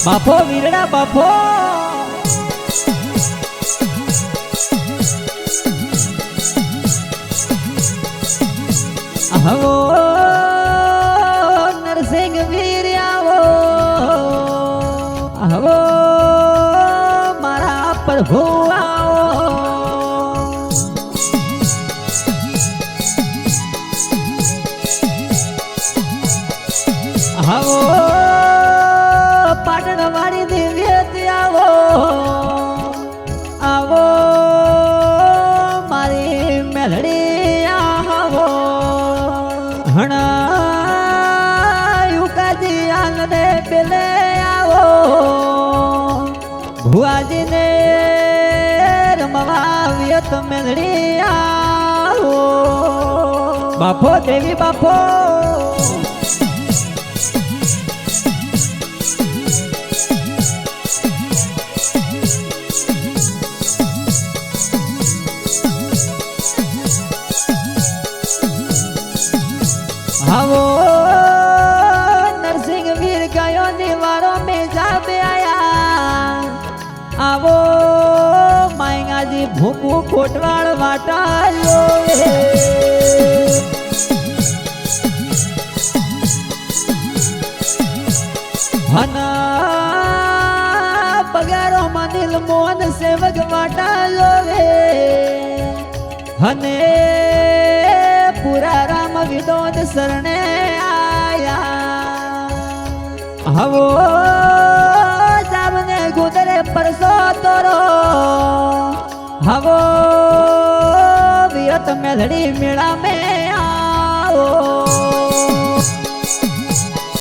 બાપો વીરડા બાપો આવો નરસિંહ વીર આવો આવો મારા પ્રભુ આવો આવો મેલડી આવો. હણા યુકાજી આંગણે પેલે આવો. ભુવાજીને રમવા વ્યત મેલડી આવો. બાપો દેવી બાપો આવો નરસિંહ વીર ગયો નિવારો મેં જાબે આયા આવો માયગાજી ભૂકુ કોટવાળ વાટાયો હના પગારો મનિલ મોહન સેવક વાટાયો રે હને પુરા વિદોદ શરણે આયા. હવો સામને ગુદરે પરસો તોરો. હવો વિયત મેલડી મેળા મે